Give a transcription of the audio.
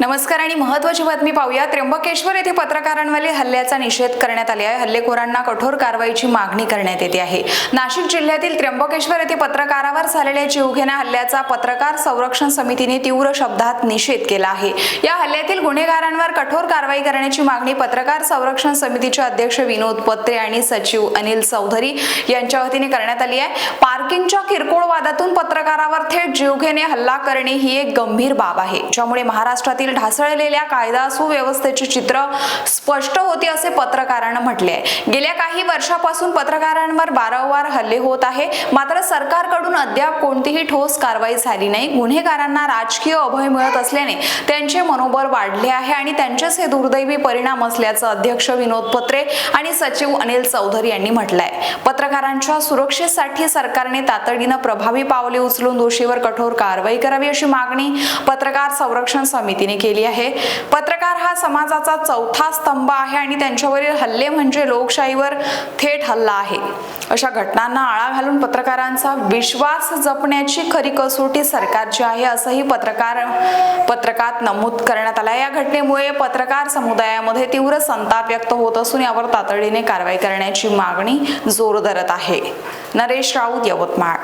नमस्कार आणि महत्वाची बातमी पाहूया त्र्यंबकेश्वर येथे पत्रकारांवरील हल्ल्याचा निषेध करण्यात आले आहे. हल्लेखोरांना कठोर कारवाईची मागणी करण्यात येते आहे. नाशिक जिल्ह्यातील त्र्यंबकेश्वर येथे पत्रकारावर झालेल्या जीवघेण्या हल्ल्याचा पत्रकार संरक्षण समितीने तीव्र शब्दात निषेध केला आहे. या हल्ल्यातील गुन्हेगारांवर कठोर कारवाई करण्याची मागणी पत्रकार संरक्षण समितीचे अध्यक्ष विनोद पत्रे आणि सचिव अनिल चौधरी यांच्या वतीने करण्यात आली आहे. पार्किंगच्या किरकोळ वादातून पत्रकारावर थेट जीवघेणे हल्ला करणे ही एक गंभीर बाब आहे. ज्यामुळे महाराष्ट्रातील ढासळलेल्या कायदा सुव्यवस्थेचे चित्र स्पष्ट होते असे पत्रकारांना म्हटले आहे. गेल्या काही वर्षापासून पत्रकारांवर वारंवार हल्ले होत आहे. मात्र सरकारकडून अद्याप कोणतीही ठोस कारवाई झाली नाही. गुन्हेगारांना राजकीय अभय मिळत असल्याने त्यांचे मनोबल वाढले आहे आणि त्यांचेच हे दुर्दैवी परिणाम असल्याचं अध्यक्ष विनोद पत्रे आणि सचिव अनिल चौधरी यांनी म्हटलंय. पत्रकारांच्या सुरक्षेसाठी सरकारने तातडीनं प्रभावी पावले उचलून दोषीवर कठोर कारवाई करावी अशी मागणी पत्रकार संरक्षण समितीने केली आहे. पत्रकार हा समाजाचा चौथा स्तंभ आहे आणि त्यांच्यावरील हल्ले म्हणजे लोकशाहीवर थेट हल्ला आहे. अशा घटनांना आळा घालून पत्रकारांचा विश्वास जपण्याची खरी कसोटी सरकारची आहे असंही पत्रकार पत्रकात नमूद करण्यात आलं आहे. या घटनेमुळे पत्रकार समुदायामध्ये तीव्र संताप व्यक्त होत असून यावर तातडीने कारवाई करण्याची मागणी जोर धरत आहे. नरेश राऊत यवतमाळ.